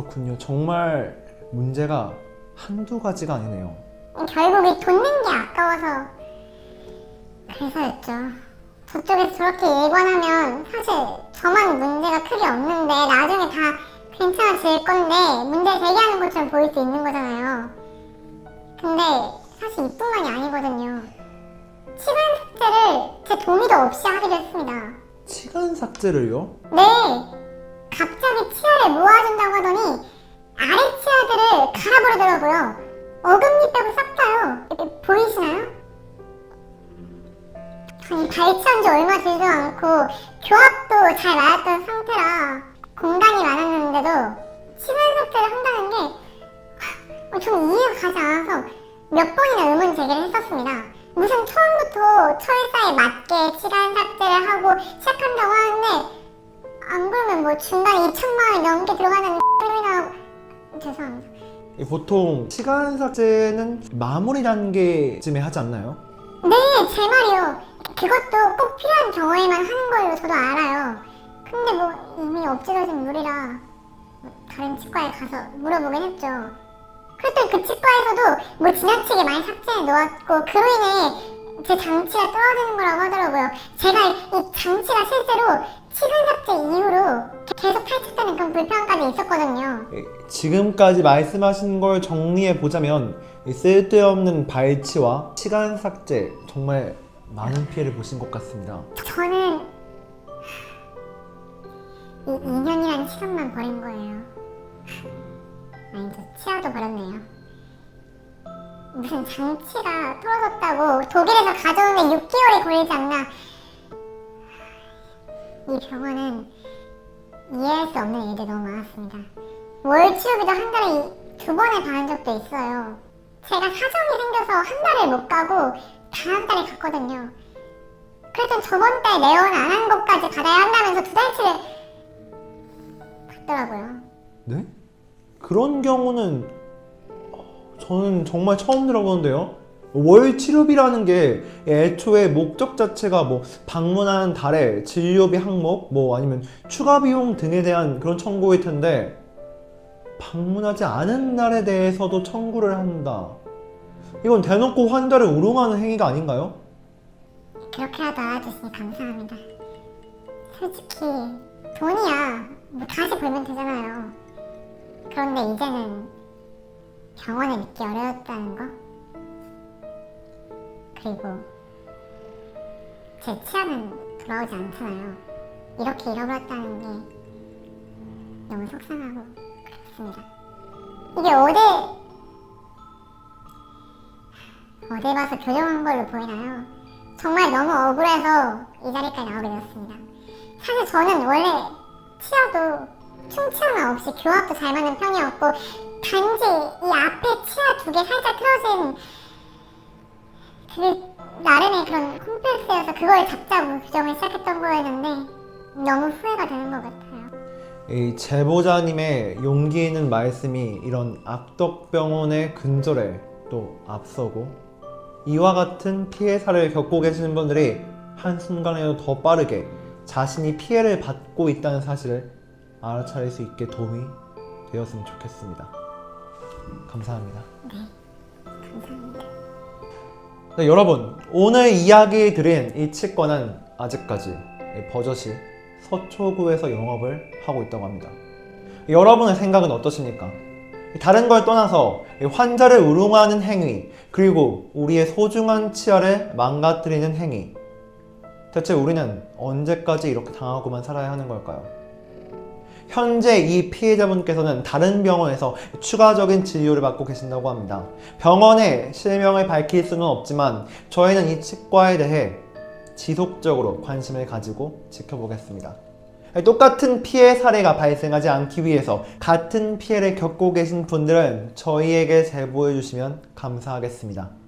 그렇군요. 정말 문제가 한두 가지가 아니네요. 결국 이돈낸게 아까워서 그래서였죠. 저쪽에서 저렇게 예관하면 사실 저만 문제가 크게 없는데 나중에 다 괜찮아질 건데 문제 제기하는 것처럼 보일 수 있는 거잖아요. 근데 사실 이뿐만이 아니거든요. 시간 삭제를 제 동의도 없이 하기로 했습니다. 시간 삭제를요? 네, 갑자기 치아를 모아준다고 하더니 아래 치아들을 갈아버리더라고요. 어금니 빼고 싹 다요. 보이시나요? 아니 발치한 지 얼마 되지도 않고 교합도 잘 맞았던 상태라 공간이 많았는데도 시간 삭제를 한다는 게 어, 좀 이해가 가지 않아서 몇 번이나 의문 제기를 했었습니다. 무슨 처음부터 철사에 맞게 시간 삭제를 하고 시작한다고 하는데 뭐 중간에 2천만 원 넘게 들어가는 소리나 죄송합니다. 이 보통 시간 삭제는 마무리 단계쯤에 하지 않나요? 네, 제 말이요. 그것도 꼭 필요한 경우에만 하는 걸로 저도 알아요. 근데 뭐 이미 엎질러진 물이라 뭐 다른 치과에 가서 물어보긴 했죠. 그랬더니 그 치과에서도 뭐 지나치게 많이 삭제해 놓았고 그로 인해 제 장치가 떨어지는 거라고 하더라고요. 제가 이 장치가 실제로 시간 삭제 이후로 계속 탈착되는 그런 불편까지 있었거든요. 예, 지금까지 말씀하신 걸 정리해 보자면 이 쓸데없는 발치와 시간 삭제 정말 많은 피해를 보신 것 같습니다. 저는 이 2년이라는 시간만 버린 거예요. 아니죠, 치아도 버렸네요. 무슨 장치가 떨어졌다고 독일에서 가져오는데 6개월이 걸리지 않나. 이 병원은 이해할 수 없는 일들이 너무 많았습니다. 월 치료비도 한 달에 두 번을 받은 적도 있어요. 제가 사정이 생겨서 한 달을 못 가고 다음 달에 갔거든요. 그래도 저번 달 내원 안 한 것까지 받아야 한다면서 두 달치를 받더라고요. 네? 그런 경우는 어, 저는 정말 처음 들어보는데요. 월 치료비라는 게 애초에 목적 자체가 뭐 방문하는 달에 진료비 항목 뭐 아니면 추가 비용 등에 대한 그런 청구일 텐데 방문하지 않은 날에 대해서도 청구를 한다. 이건 대놓고 환자를 우롱하는 행위가 아닌가요? 그렇게라도 알아주시니 감사합니다. 솔직히 돈이야 뭐 다시 벌면 되잖아요. 그런데 이제는 병원을 믿기 어려웠다는 거? 그리고 제 치아는 돌아오지 않잖아요. 이렇게 잃어버렸다는 게 너무 속상하고 그렇습니다. 이게 어디 어디 봐서 교정한 걸로 보이나요? 정말 너무 억울해서 이 자리까지 나오게 되었습니다. 사실 저는 원래 치아도 충치나 없이 교합도 잘 맞는 편이었고 단지 이 앞에 치아 두 개 살짝 틀어진 그 나름의 그런 콤플렉스여서 그걸 잡자고 교정을 시작했던 거였는데 너무 후회가 되는 것 같아요. 이 제보자님의 용기 있는 말씀이 이런 악덕병원의 근절에 또 앞서고 이와 같은 피해 사를 겪고 계시는 분들이 한순간에도 더 빠르게 자신이 피해를 받고 있다는 사실을 알아차릴 수 있게 도움이 되었으면 좋겠습니다. 감사합니다. 감사합니다. 네, 여러분 오늘 이야기 드린 이 치과는 아직까지 이 버젓이 서초구에서 영업을 하고 있다고 합니다. 여러분의 생각은 어떠십니까? 다른 걸 떠나서 이 환자를 우롱하는 행위 그리고 우리의 소중한 치아를 망가뜨리는 행위 대체 우리는 언제까지 이렇게 당하고만 살아야 하는 걸까요? 현재 이 피해자분께서는 다른 병원에서 추가적인 진료를 받고 계신다고 합니다. 병원의 실명을 밝힐 수는 없지만 저희는 이 치과에 대해 지속적으로 관심을 가지고 지켜보겠습니다. 똑같은 피해 사례가 발생하지 않기 위해서 같은 피해를 겪고 계신 분들은 저희에게 제보해 주시면 감사하겠습니다.